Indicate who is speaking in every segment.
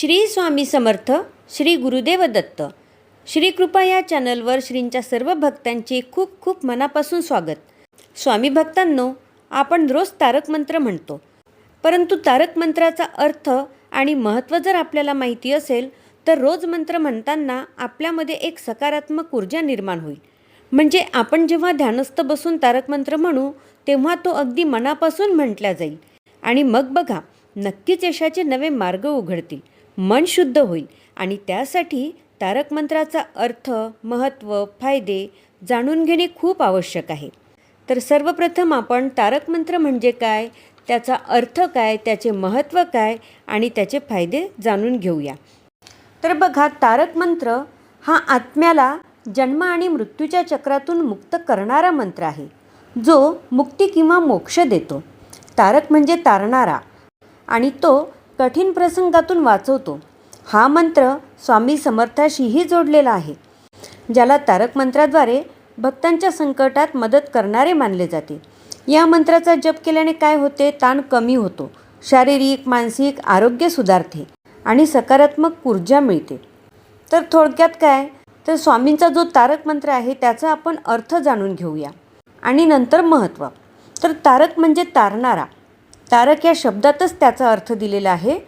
Speaker 1: श्री स्वामी समर्थ श्री गुरुदेव दत्त. श्री कृपा या चॅनलवर श्रींच्या सर्व भक्तांचे खूप खूप मनापासून स्वागत. स्वामी भक्तांनो आपण रोज तारक मंत्र म्हणतो. परंतु तारक मंत्राचा अर्थ आणि महत्त्व जर आपल्याला माहिती असेल तर रोज मंत्र म्हणताना आपल्यामध्ये एक सकारात्मक ऊर्जा निर्माण होईल. म्हणजे आपण जेव्हा ध्यानस्थ बसून तारक मंत्र म्हणू तेव्हा तो अगदी मनापासून म्हटला जाईल. आणि मग बघा नक्कीच यशाचे नवे मार्ग उघडतील. मन शुद्ध होईल. आणि त्यासाठी तारक मंत्राचा अर्थ महत्त्व फायदे जाणून घेणे खूप आवश्यक आहे. तर सर्वप्रथम आपण तारक मंत्र म्हणजे काय त्याचा अर्थ काय त्याचे महत्त्व काय आणि त्याचे फायदे जाणून घेऊया. तर बघा तारक मंत्र हा आत्म्याला जन्म आणि मृत्यूच्या चक्रातून मुक्त करणारा मंत्र आहे. जो मुक्ती किंवा मोक्ष देतो. तारक म्हणजे तारणारा. आणि तो कठीण प्रसंगातून वाचवतो. हा मंत्र स्वामी समर्थाशीही जोडलेला आहे ज्याला तारक मंत्राद्वारे भक्तांच्या संकटात मदत करणारे मानले जाते. या मंत्राचा जप केल्याने काय होते? ताण कमी होतो. शारीरिक मानसिक आरोग्य सुधारते आणि सकारात्मक ऊर्जा मिळते. तर थोडक्यात काय? तर स्वामींचा जो तारक मंत्र आहे त्याचा आपण अर्थ जाणून घेऊया. आणि नंतर महत्त्व. तर तारक म्हणजे तारणारा. तारक या शब्दातच त्याचा अर्थ दिलेला आहे.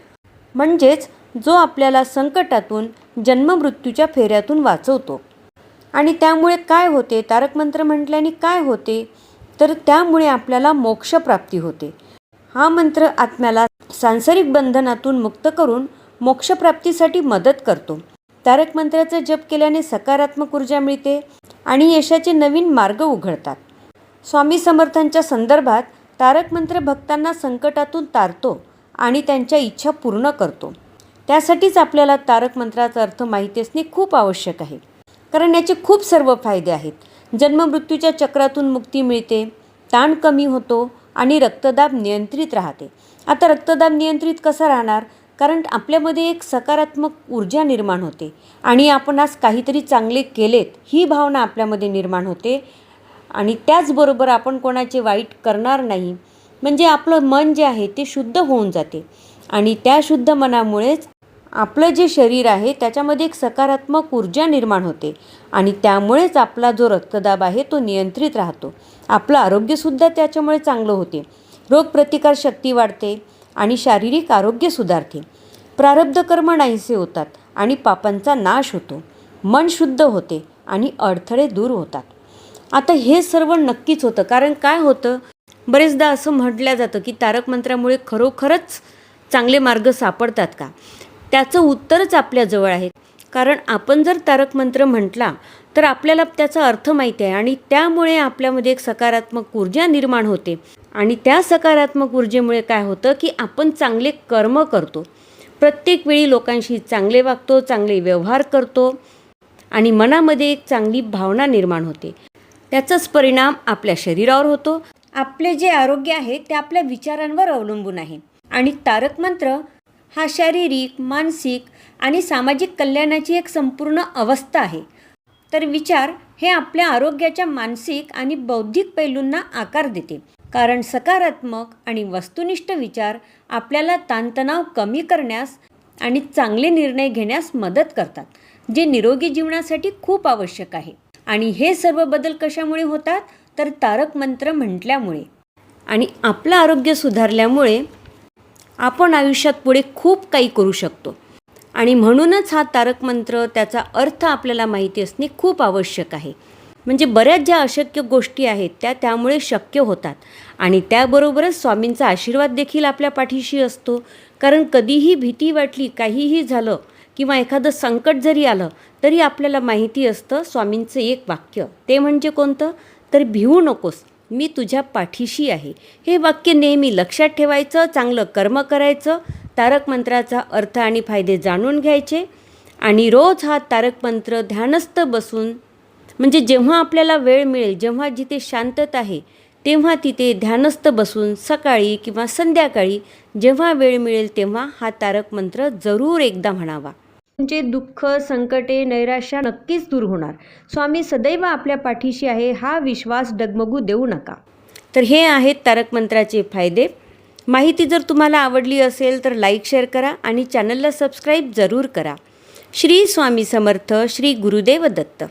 Speaker 1: म्हणजेच जो आपल्याला संकटातून जन्ममृत्यूच्या फेऱ्यातून वाचवतो. आणि त्यामुळे काय होते? तारक मंत्र म्हटल्याने काय होते? तर त्यामुळे आपल्याला मोक्षप्राप्ती होते. हा मंत्र आत्म्याला सांसारिक बंधनातून मुक्त करून मोक्षप्राप्तीसाठी मदत करतो. तारक मंत्राचा जप केल्याने सकारात्मक ऊर्जा मिळते आणि यशाचे नवीन मार्ग उघडतात. स्वामी समर्थांच्या संदर्भात तारक मंत्र भक्तांना संकटातून तारतो आणि त्यांच्या इच्छा पूर्ण करतो. त्यासाठीच आपल्याला तारक मंत्राचा अर्थ माहिती असणे खूप आवश्यक आहे. कारण याचे खूप सर्व फायदे आहेत. जन्ममृत्यूच्या चक्रातून मुक्ती मिळते ताण कमी होतो आणि रक्तदाब नियंत्रित राहते. आता रक्तदाब नियंत्रित कसा राहणार? कारण आपल्यामध्ये एक सकारात्मक ऊर्जा निर्माण होते आणि आपण आज काहीतरी चांगले केलेत ही भावना आपल्यामध्ये निर्माण होते आणि त्याचबरोबर आपण कोणाचे वाईट करणार नाही. म्हणजे आपलं मन जे आहे ते शुद्ध होऊन जाते. आणि त्या शुद्ध मनामुळेच आपलं जे शरीर आहे त्याच्यामध्ये एक सकारात्मक ऊर्जा निर्माण होते. आणि त्यामुळेच आपला जो रक्तदाब आहे तो नियंत्रित राहतो. आपलं आरोग्यसुद्धा त्याच्यामुळे चांगलं होते. रोगप्रतिकारशक्ती वाढते आणि शारीरिक आरोग्य सुधारते. प्रारब्ध कर्म नाहीसे होतात आणि पापांचा नाश होतो. मन शुद्ध होते आणि अडथळे दूर होतात. आता हे सर्व नक्कीच होतं. कारण काय होतं? बरेचदा असं म्हटलं जातं की तारक मंत्रामुळे खरोखरच चांगले मार्ग सापडतात का? त्याचं उत्तरच आपल्याजवळ आहे. कारण आपण जर तारक मंत्र म्हटला तर आपल्याला त्याचा अर्थ माहिती आहे आणि त्यामुळे आपल्यामध्ये एक सकारात्मक ऊर्जा निर्माण होते. आणि त्या सकारात्मक ऊर्जेमुळे काय होतं की आपण चांगले कर्म करतो. प्रत्येक वेळी लोकांशी चांगले वागतो चांगले व्यवहार करतो आणि मनामध्ये एक चांगली भावना निर्माण होते. त्याचाच परिणाम आपल्या शरीरावर होतो. आपले जे आरोग्य आहे ते आपल्या विचारांवर अवलंबून आहे. आणि तारक मंत्र हा शारीरिक मानसिक आणि सामाजिक कल्याणाची एक संपूर्ण अवस्था आहे. तर विचार हे आपल्या आरोग्याच्या मानसिक आणि बौद्धिक पैलूंना आकार देते. कारण सकारात्मक आणि वस्तुनिष्ठ विचार आपल्याला ताणतणाव कमी करण्यास आणि चांगले निर्णय घेण्यास मदत करतात जे निरोगी जीवनासाठी खूप आवश्यक आहे. आणि हे सर्व बदल कशामुळे होतात? तर तारक मंत्र म्हटल्यामुळे. आणि आपलं आरोग्य सुधारल्यामुळे आपण आयुष्यात पुढे खूप काही करू शकतो. आणि म्हणूनच हा तारक मंत्र त्याचा अर्थ आपल्याला माहिती असणे खूप आवश्यक आहे. म्हणजे बऱ्याच ज्या अशक्य गोष्टी आहेत त्या त्यामुळे शक्य होतात. आणि त्याबरोबरच स्वामींचा आशीर्वाद देखील आपल्या पाठीशी असतो. कारण कधीही भीती वाटली काहीही झालं किंवा एखादं संकट जरी आलं तरी आपल्याला माहिती असतं स्वामींचं एक वाक्य. ते म्हणजे कोणतं? तर भिवू नकोस मी तुझ्या पाठीशी आहे. हे वाक्य नेहमी लक्षात ठेवायचं चांगलं कर्म करायचं तारक मंत्राचा अर्थ आणि फायदे जाणून घ्यायचे आणि रोज हा तारक मंत्र ध्यानस्थ बसून म्हणजे जेव्हा आपल्याला वेळ मिळेल जेव्हा जिथे शांतता आहे तेव्हा तिथे ध्यानस्थ बसून सकाळी किंवा संध्याकाळी जेव्हा वेळ मिळेल तेव्हा हा तारक मंत्र जरूर एकदा म्हणावा. तुमचे दुःख संकटे नैराश्या नक्कीच दूर होणार. स्वामी सदैव आपल्या पाठीशी आहे हा विश्वास डगमगू देऊ नका. तर हे आहेत तारक मंत्राचे फायदे. माहिती जर तुम्हाला आवडली असेल तर लाईक शेअर करा आणि चॅनलला सबस्क्राईब जरूर करा. श्री स्वामी समर्थ श्री गुरुदेव दत्त.